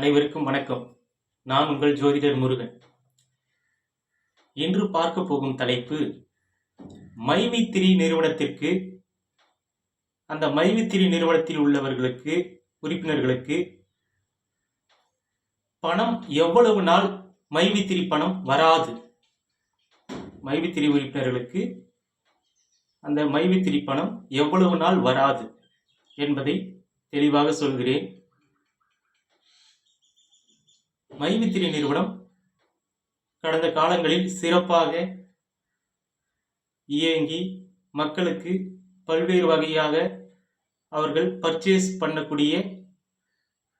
அனைவருக்கும் வணக்கம். நான் உங்கள் ஜோதிடர் முருகன். இன்று பார்க்க போகும் தலைப்பு மைவித்திரி நிறுவனத்திற்கு அந்த மைவித்திரி நிறுவனத்தில் உள்ளவர்களுக்கு உறுப்பினர்களுக்கு பணம் எவ்வளவு நாள் மைவித்திரி பணம் வராது? மைவித்திரி உறுப்பினர்களுக்கு அந்த மைவித்திரி பணம் எவ்வளவு நாள் வராது என்பதை தெளிவாக சொல்கிறேன். மைமித்திரி நிறுவனம் கடந்த காலங்களில் சிறப்பாக இயங்கி மக்களுக்கு பல்வேறு வகையாக அவர்கள் பர்ச்சேஸ் பண்ணக்கூடிய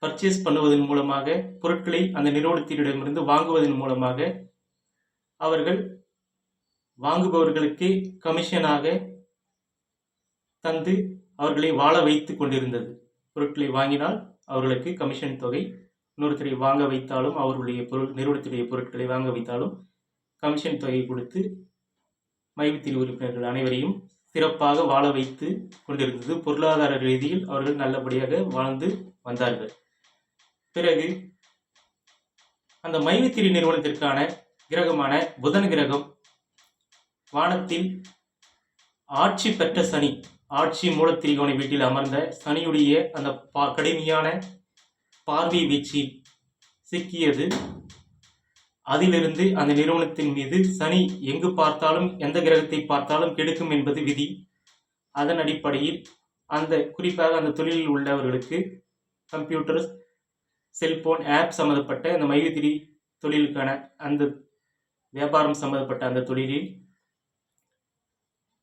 பர்ச்சேஸ் பண்ணுவதன் மூலமாக பொருட்களை அந்த நிறுவனத்தினிடமிருந்து வாங்குவதன் மூலமாக அவர்கள் வாங்குபவர்களுக்கே கமிஷனாக தந்து அவர்களை வாழ வைத்து கொண்டிருந்தது. பொருட்களை வாங்கினால் அவர்களுக்கு கமிஷன் தொகை இன்னொருத்தரை வாங்க வைத்தாலும் அவர்களுடைய பொருள் நிறுவனத்துடைய பொருட்களை வாங்க வைத்தாலும் கமிஷன் தொகை கொடுத்து மைவித்திரி உறுப்பினர்கள் அனைவரையும் சிறப்பாக வாழ வைத்து கொண்டிருந்தது. பொருளாதார ரீதியில் அவர்கள் நல்லபடியாக வாழ்ந்து வந்தார்கள். பிறகு அந்த மைவித்திரி நிறுவனத்திற்கான கிரகமான புதன் கிரகம் வானத்தில் ஆட்சி பெற்ற சனி ஆட்சி மூலத்திரிகோண வீட்டில் அமர்ந்த சனியுடைய அந்த பா கடுமையான பார்வை வீச்சு சிக்கியது. அதிலிருந்து அந்த நிறுவனத்தின் மீது சனி எங்கு பார்த்தாலும் எந்த கிரகத்தை பார்த்தாலும் கெடுக்கும் என்பது விதி. அதன் அடிப்படையில் அந்த குறிப்பாக அந்த தொழிலில் உள்ளவர்களுக்கு கம்ப்யூட்டர் செல்போன் ஆப் சம்மந்தப்பட்ட அந்த மைவித்திரி தொழிலுக்கான அந்த வியாபாரம் சம்மந்தப்பட்ட அந்த தொழிலில்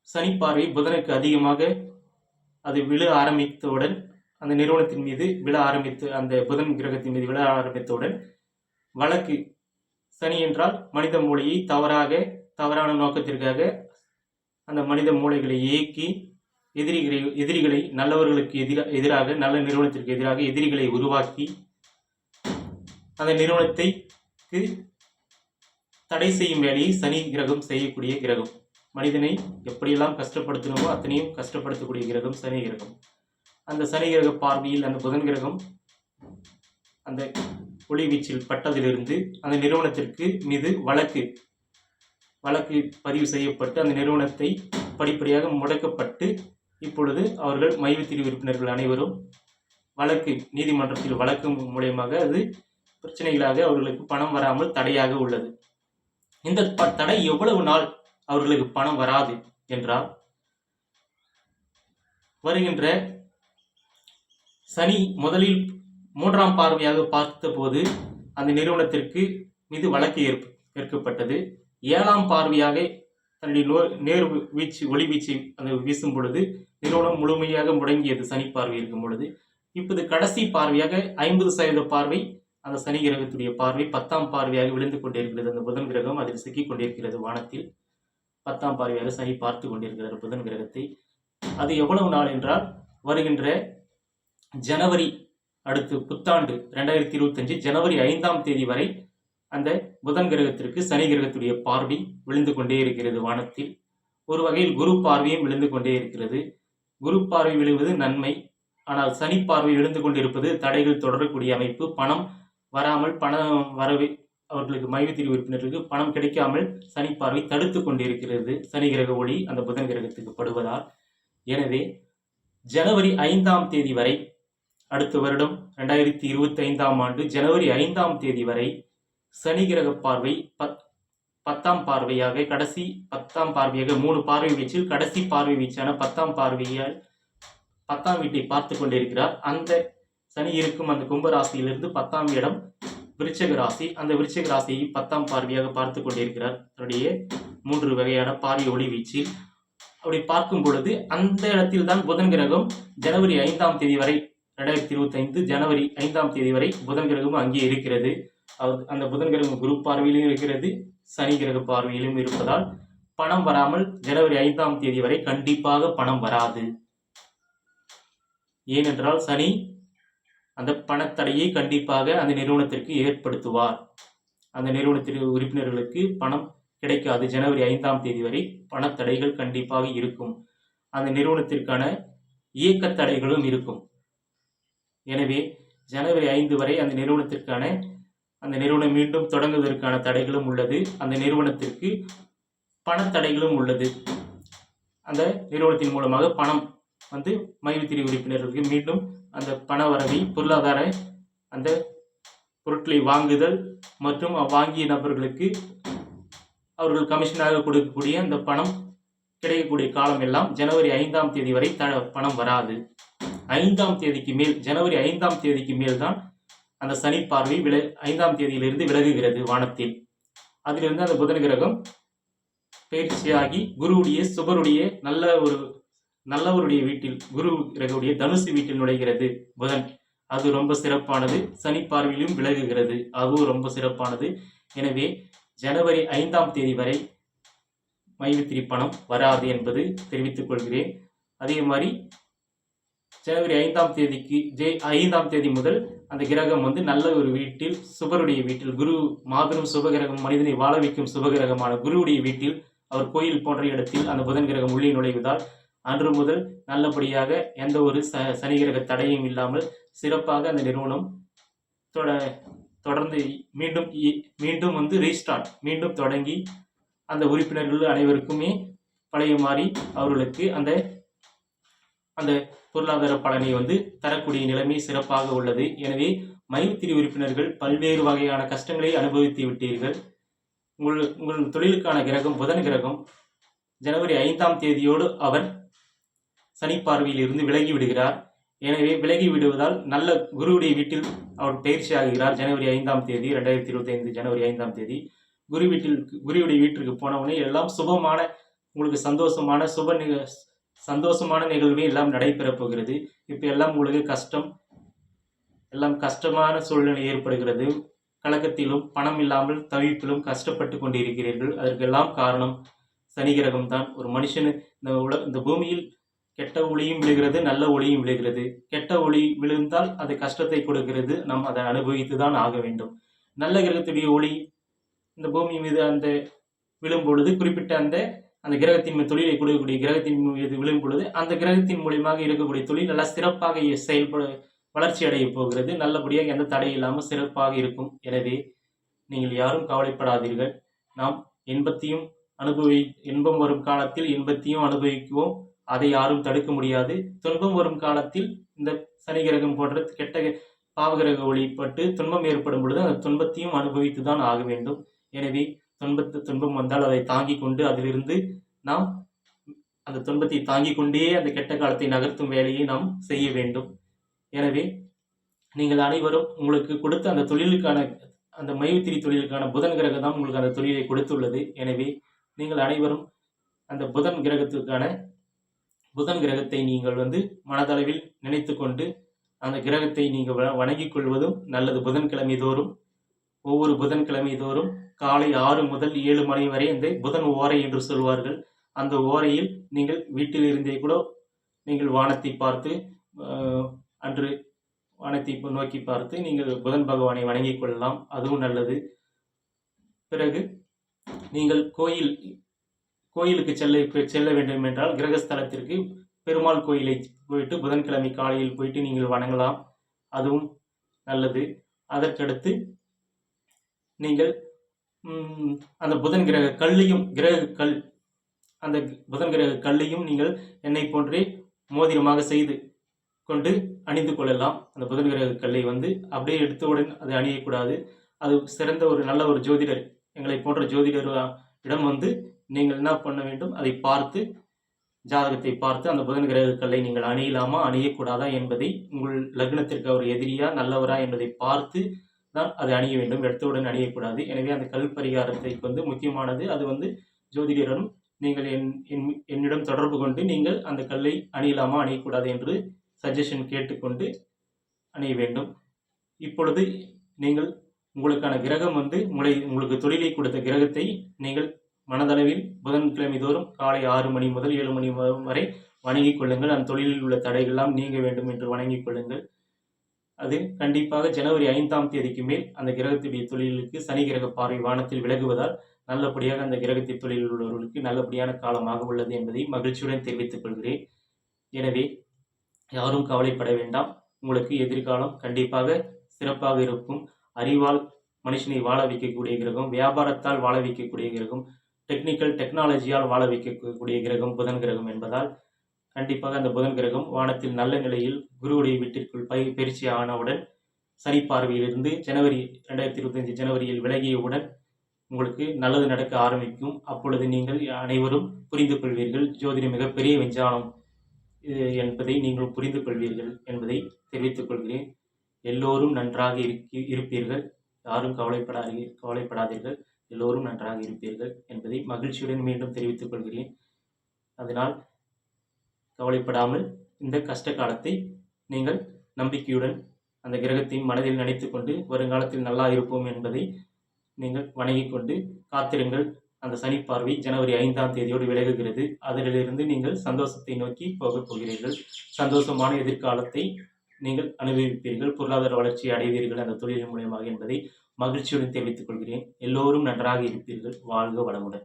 சனிப்பார்வை புதனுக்கு அதிகமாக அது விழ ஆரம்பித்தவுடன் அந்த நிறுவனத்தின் மீது விழ ஆரம்பித்து அந்த புதன் கிரகத்தின் மீது விழ ஆரம்பித்தவுடன் வழக்கு சனி என்றால் மனித மூளையை தவறாக தவறான நோக்கத்திற்காக அந்த மனித மூளைகளை இயக்கி எதிரிகளை எதிரிகளை நல்லவர்களுக்கு எதிர எதிராக நல்ல நிறுவனத்திற்கு எதிராக எதிரிகளை உருவாக்கி அந்த நிறுவனத்தைக்கு தடை செய்யும் வேலையை சனி கிரகம் செய்யக்கூடிய கிரகம். மனிதனை எப்படியெல்லாம் கஷ்டப்படுத்தணுமோ அத்தனையும் கஷ்டப்படுத்தக்கூடிய கிரகம் சனி கிரகம். அந்த சனி கிரக பார்வையில் அந்த புதன் கிரகம் அந்த ஒளி வீச்சில் பட்டதிலிருந்து அந்த நிறுவனத்திற்கு மீது வழக்கு வழக்கு பதிவு செய்யப்பட்டு அந்த நிறுவனத்தை படிப்படியாக முடக்கப்பட்டு இப்பொழுது அவர்கள் மைவித்திரி உறுப்பினர்கள் அனைவரும் வழக்கு நீதிமன்றத்தில் வழக்கு மூலியமாக அது பிரச்சனைகளாக அவர்களுக்கு பணம் வராமல் தடையாக உள்ளது. இந்த தடை எவ்வளவு நாள் அவர்களுக்கு பணம் வராது என்றால் வருகின்ற சனி முதலில் மூன்றாம் பார்வையாக பார்த்தபோது அந்த நிறுவனத்திற்கு மீது வழக்கு ஏற்ப ஏற்கப்பட்டது. ஏழாம் பார்வையாக தன்னுடைய நோ நேர் வீச்சு ஒளி வீச்சு அந்த வீசும் பொழுது நிறுவனம் முழுமையாக முடங்கியது சனி பார்வை இருக்கும் பொழுது. இப்போது கடைசி பார்வையாக ஐம்பது சதவீத பார்வை அந்த சனி கிரகத்துடைய பார்வை பத்தாம் பார்வையாக விழுந்து கொண்டிருக்கிறது. அந்த புதன் கிரகம் அதில் சிக்கிக் கொண்டிருக்கிறது வானத்தில். பத்தாம் பார்வையாக சனி பார்த்து கொண்டிருக்கிறார் புதன் கிரகத்தை. அது எவ்வளவு நாள் என்றால் வருகின்ற ஜனவரி அடுத்து புத்தாண்டு ரெண்டாயிரத்தி இருபத்தஞ்சு ஜனவரி ஐந்தாம் தேதி வரை அந்த புதன் கிரகத்திற்கு சனி கிரகத்துடைய பார்வை விழுந்து கொண்டே இருக்கிறது வானத்தில். ஒரு வகையில் குரு பார்வையும் விழுந்து கொண்டே இருக்கிறது. குரு பார்வை விழுவது நன்மை. ஆனால் சனி பார்வை விழுந்து கொண்டிருப்பது தடைகள் தொடரக்கூடிய அமைப்பு. பணம் வராமல் பணம் வரவே அவர்களுக்கு மைவித்திரி உறுப்பினர்களுக்கு பணம் கிடைக்காமல் சனி பார்வை தடுத்து கொண்டிருக்கிறது. சனி கிரக ஒளி அந்த புதன் கிரகத்துக்கு படுவதால். எனவே ஜனவரி ஐந்தாம் தேதி வரை அடுத்த வருடம் ரெண்டாயிரத்தி இருபத்தி ஐந்தாம் ஆண்டு ஜனவரி ஐந்தாம் தேதி வரை சனி கிரக பார்வை பத் பத்தாம் பார்வையாக கடைசி பத்தாம் பார்வையாக மூணு பார்வை வீச்சில் கடைசி பார்வை வீச்சான பத்தாம் பார்வையால் பத்தாம் வீட்டை பார்த்து கொண்டிருக்கிறார். அந்த சனி இருக்கும் அந்த கும்ப ராசியிலிருந்து பத்தாம் இடம் விருச்சக ராசி. அந்த விருச்சக ராசியை பத்தாம் பார்வையாக பார்த்து கொண்டிருக்கிறார். தன்னுடைய மூன்று வகையான பார்வை ஒளி வீச்சில். அப்படி பார்க்கும் பொழுது அந்த இடத்தில் தான் புதன் கிரகம் ஜனவரி ஐந்தாம் தேதி வரை ரெண்டாயிரத்தி இருபத்தைந்து ஜனவரி ஐந்தாம் தேதி வரை புதன் கிரகம் அங்கே இருக்கிறது. அவர் அந்த புதன் கிரகம் குரு பார்வையிலும் இருக்கிறது சனி கிரக பார்வையிலும் இருப்பதால் பணம் வராமல் ஜனவரி ஐந்தாம் தேதி வரை கண்டிப்பாக பணம் வராது. ஏனென்றால் சனி அந்த பணத்தடையை கண்டிப்பாக அந்த நிறுவனத்திற்கு ஏற்படுத்துவார். அந்த நிறுவனத்தின் உறுப்பினர்களுக்கு பணம் கிடைக்காது. ஜனவரி ஐந்தாம் தேதி வரை பணத்தடைகள் கண்டிப்பாக இருக்கும். அந்த நிறுவனத்திற்கான இயக்க தடைகளும் இருக்கும். எனவே ஜனவரி ஐந்து வரை அந்த நிறுவனத்திற்கான அந்த நிறுவனம் மீண்டும் தொடங்குவதற்கான தடைகளும் உள்ளது. அந்த நிறுவனத்திற்கு பணத்தடைகளும் உள்ளது. அந்த நிறுவனத்தின் மூலமாக பணம் வந்து மைவித்திரி உறுப்பினர்களுக்கு மீண்டும் அந்த பண வரவை பொருளாதார அந்த பொருட்களை வாங்குதல் மற்றும் வாங்கிய நபர்களுக்கு அவர்கள் கமிஷனாக கொடுக்கக்கூடிய அந்த பணம் கிடைக்கக்கூடிய காலம் எல்லாம் ஜனவரி ஐந்தாம் தேதி வரை த பணம் வராது. ஐந்தாம் தேதிக்கு மேல் ஜனவரி ஐந்தாம் தேதிக்கு மேல் தான் அந்த சனி பார்வை வில ஐந்தாம் தேதியிலிருந்து விலகுகிறது வானத்தில். அதிலிருந்து அந்த புதன் கிரகம் பயிற்சியாகி குருவுடைய சுபருடைய நல்ல ஒரு நல்லவருடைய வீட்டில் குரு கிரகவுடைய தனுசு வீட்டில் நுழைகிறது புதன். அது ரொம்ப சிறப்பானது. சனி பார்வையிலும் விலகுகிறது. அதுவும் ரொம்ப சிறப்பானது. எனவே ஜனவரி ஐந்தாம் தேதி வரை மைவித்திரி பணம் வராது என்பது தெரிவித்துக் கொள்கிறேன். அதே மாதிரி ஜனவரி ஐந்தாம் தேதிக்கு ஜே ஐந்தாம் தேதி முதல் அந்த கிரகம் வந்து நல்ல ஒரு வீட்டில் சுபருடைய வீட்டில் குரு மாபெரும் சுபகிரகம் மனிதனை வாழ வைக்கும் சுபகிரகமான குருவுடைய வீட்டில் அவர் கோயில் போன்ற இடத்தில் அந்த புதன் கிரகம் உள்ளே நுழைவதால் அன்று முதல் நல்லபடியாக எந்த ஒரு ச சனி கிரக தடையும் இல்லாமல் சிறப்பாக அந்த நிறுவனம் தொட தொடர்ந்து மீண்டும் இ- மீண்டும் வந்து ரீஸ்டார்ட் மீண்டும் தொடங்கி அந்த உறுப்பினர்கள் அனைவருக்குமே பழைய மாறி அவர்களுக்கு அந்த அந்த பொருளாதார பலனை வந்து தரக்கூடிய நிலைமை சிறப்பாக உள்ளது. எனவே மைத்திரி உறுப்பினர்கள் பல்வேறு வகையான கஷ்டங்களை அனுபவித்து விட்டீர்கள். உங்கள் உங்கள் தொழிலுக்கான கிரகம் புதன் கிரகம் ஜனவரி ஐந்தாம் தேதியோடு அவர் சனி பார்வையில் இருந்து விலகி விடுகிறார். எனவே விலகி விடுவதால் நல்ல குருவுடைய வீட்டில் அவர் பயிற்சி ஆகிறார். ஜனவரி ஐந்தாம் தேதி ரெண்டாயிரத்தி இருபத்தி ஐந்து ஜனவரி ஐந்தாம் தேதி. குரு வீட்டில் குருவுடைய வீட்டிற்கு போனவுடனே எல்லாம் சுபமான உங்களுக்கு சந்தோஷமான சுப சந்தோஷமான நிகழ்வு எல்லாம் நடைபெறப் போகிறது. இப்போ எல்லாம் உங்களுக்கு கஷ்டம் எல்லாம் கஷ்டமான சூழ்நிலை ஏற்படுகிறது. கலக்கத்திலும் பணம் இல்லாமல் தவிப்பிலும் கஷ்டப்பட்டு கொண்டிருக்கிறீர்கள். அதற்கெல்லாம் காரணம் சனி கிரகம் தான் ஒரு மனுஷன் இந்த உல இந்த பூமியில் கெட்ட ஒளியும் விழுகிறது நல்ல ஒளியும் விழுகிறது. கெட்ட ஒளி விழுந்தால் அது கஷ்டத்தை கொடுக்கிறது. நாம் அதை அனுபவித்து தான் ஆக வேண்டும். நல்ல கிரகத்துடைய ஒளி இந்த பூமி மீது அந்த விழும் பொழுது குறிப்பிட்ட அந்த அந்த கிரகத்தின் தொழிலை கொடுக்கக்கூடிய கிரகத்தின் மீது விழும் பொழுது அந்த கிரகத்தின் மூலியமாக இருக்கக்கூடிய தொழில் நல்லா சிறப்பாக செயல்பட வளர்ச்சி அடைய போகிறது. நல்லபடியாக எந்த தடை இல்லாமல் சிறப்பாக இருக்கும். எனவே நீங்கள் யாரும் கவலைப்படாதீர்கள். நாம் இன்பத்தையும் அனுபவி இன்பம் வரும் காலத்தில் இன்பத்தையும் அனுபவிக்குவோம். அதை யாரும் தடுக்க முடியாது. துன்பம் வரும் காலத்தில் இந்த சனி கிரகம் போன்ற கெட்ட பாவகிரக ஒளிப்பட்டு துன்பம் ஏற்படும் பொழுது அந்த துன்பத்தையும் அனுபவித்து தான் ஆக வேண்டும். எனவே துன்பத்து துன்பம் வந்தால் அதை தாங்கி கொண்டு அதிலிருந்து நாம் அந்த துன்பத்தை தாங்கிக் கொண்டே அந்த கெட்ட காலத்தை நகர்த்தும் வேலையை நாம் செய்ய வேண்டும். எனவே நீங்கள் அனைவரும் உங்களுக்கு கொடுத்த அந்த தொழிலுக்கான அந்த மைவித்திரி தொழிலுக்கான புதன் கிரகம் தான் உங்களுக்கு அந்த தொழிலை கொடுத்துள்ளது. எனவே நீங்கள் அனைவரும் அந்த புதன் கிரகத்துக்கான புதன் கிரகத்தை நீங்கள் வந்து மனதளவில் நினைத்து கொண்டு அந்த கிரகத்தை நீங்கள் வ- வணங்கிக் கொள்வதும் நல்லது. புதன்கிழமை தோறும் ஒவ்வொரு புதன்கிழமை தோறும் காலை ஆறு முதல் ஏழு மணி வரை இந்த புதன் ஓரை என்று சொல்வார்கள். அந்த ஓரையில் நீங்கள் வீட்டில் இருந்தே கூட நீங்கள் வானத்தை பார்த்து அன்று வானத்தை நோக்கி பார்த்து நீங்கள் புதன் பகவானை வணங்கிக் கொள்ளலாம். அதுவும் நல்லது. பிறகு நீங்கள் கோயில் கோயிலுக்கு செல்ல செல்ல வேண்டும் என்றால் கிரகஸ்தலத்திற்கு பெருமாள் கோயிலை போயிட்டு புதன்கிழமை காலையில் போயிட்டு நீங்கள் வணங்கலாம். அதுவும் நல்லது. அதற்கடுத்து நீங்கள் அந்த புதன் கிரக கல்லையும் கிரக கல் அந்த புதன் கிரக கல்லையும் நீங்கள் என்னை போன்றே மோதிரமாக செய்து கொண்டு அணிந்து கொள்ளலாம். அந்த புதன் கிரக கல்லை வந்து அப்படியே எடுத்தவுடன் அதை அணியக்கூடாது. அது சிறந்த ஒரு நல்ல ஒரு ஜோதிடர் எங்களை போன்ற ஜோதிடர் இடம் வந்து நீங்கள் என்ன பண்ண வேண்டும்? அதை பார்த்து ஜாதகத்தை பார்த்து அந்த புதன் கிரக கல்லை நீங்கள் அணியலாமா அணியக்கூடாதா என்பதை உங்கள் லக்னத்திற்கு அவர் எதிரியா நல்லவரா என்பதை பார்த்து தான் அதை அணிய வேண்டும். எடுத்தவுடன் அணியக்கூடாது. எனவே அந்த கல் பரிகாரத்தை வந்து முக்கியமானது அது வந்து ஜோதிடரும் நீங்கள் என் என்- என்னிடம் தொடர்பு கொண்டு நீங்கள் அந்த கல்லை அணியலாமா அணியக்கூடாது என்று சஜஷன் கேட்டுக்கொண்டு அணிய வேண்டும். இப்பொழுது நீங்கள் உங்களுக்கான கிரகம் வந்து உங்களை உங்களுக்கு தொழிலை கொடுத்த கிரகத்தை நீங்கள் மனதளவில் புதன்கிழமை தோறும் காலை ஆறு மணி முதல் ஏழு மணி வரை வணங்கிக் கொள்ளுங்கள். அந்த தொழிலில் உள்ள தடைகள்லாம் நீங்க வேண்டும் என்று வணங்கிக் கொள்ளுங்கள். அது கண்டிப்பாக ஜனவரி ஐந்தாம் தேதிக்கு மேல் அந்த கிரகத்துடைய தொழிலுக்கு சனி கிரக பார்வை வானத்தில் விலகுவதால் நல்லபடியாக அந்த கிரகத்தை தொழிலில் உள்ளவர்களுக்கு நல்லபடியான காலமாக உள்ளது என்பதை மகிழ்ச்சியுடன் தெரிவித்துக் கொள்கிறேன். எனவே யாரும் கவலைப்பட வேண்டாம். உங்களுக்கு எதிர்காலம் கண்டிப்பாக சிறப்பாக இருக்கும். அறிவால் மனுஷனை வாழ வைக்கக்கூடிய கிரகம் வியாபாரத்தால் வாழ வைக்கக்கூடிய கிரகம் டெக்னிக்கல் டெக்னாலஜியால் வாழ வைக்கக்கூடிய கிரகம் புதன் கிரகம் என்பதால் கண்டிப்பாக அந்த புதன் கிரகம் வானத்தில் நல்ல நிலையில் குருவுடைய வீட்டிற்குள் பய பயிற்சி ஆனவுடன் சனி பார்வையிலிருந்து ஜனவரி ரெண்டாயிரத்தி இருபத்தஞ்சு ஜனவரியில் விலகியவுடன் உங்களுக்கு நல்லது நடக்க ஆரம்பிக்கும். அப்பொழுது நீங்கள் அனைவரும் புரிந்து கொள்வீர்கள். ஜோதிடம் மிகப்பெரிய விஞ்ஞானம் என்பதை நீங்கள் புரிந்து கொள்வீர்கள் என்பதை தெரிவித்துக் கொள்கிறேன். எல்லோரும் நன்றாக இருக்கி இருப்பீர்கள். யாரும் கவலைப்படாதீ கவலைப்படாதீர்கள். எல்லோரும் நன்றாக இருப்பீர்கள் என்பதை மகிழ்ச்சியுடன் மீண்டும் தெரிவித்துக் கொள்கிறேன். அதனால் கவலைப்படாமல் இந்த கஷ்ட காலத்தை நீங்கள் நம்பிக்கையுடன் அந்த கிரகத்தையும் மனதில் நினைத்து கொண்டு வருங்காலத்தில் நல்லா இருப்போம் என்பதை நீங்கள் வணங்கி கொண்டு காத்திருங்கள். அந்த சனி பார்வை ஜனவரி ஐந்தாம் தேதியோடு விலகுகிறது. அதிலிருந்து நீங்கள் சந்தோஷத்தை நோக்கி போகப் போகிறீர்கள். சந்தோஷமான எதிர்காலத்தை நீங்கள் அனுபவிப்பீர்கள். பொருளாதார வளர்ச்சி அடைவீர்கள் அந்த தொழிலின் மூலியமாக என்பதை மகிழ்ச்சியுடன் தெரிவித்துக் கொள்கிறேன். எல்லோரும் நன்றாக இருப்பீர்கள். வாழ்க வளமுடன்.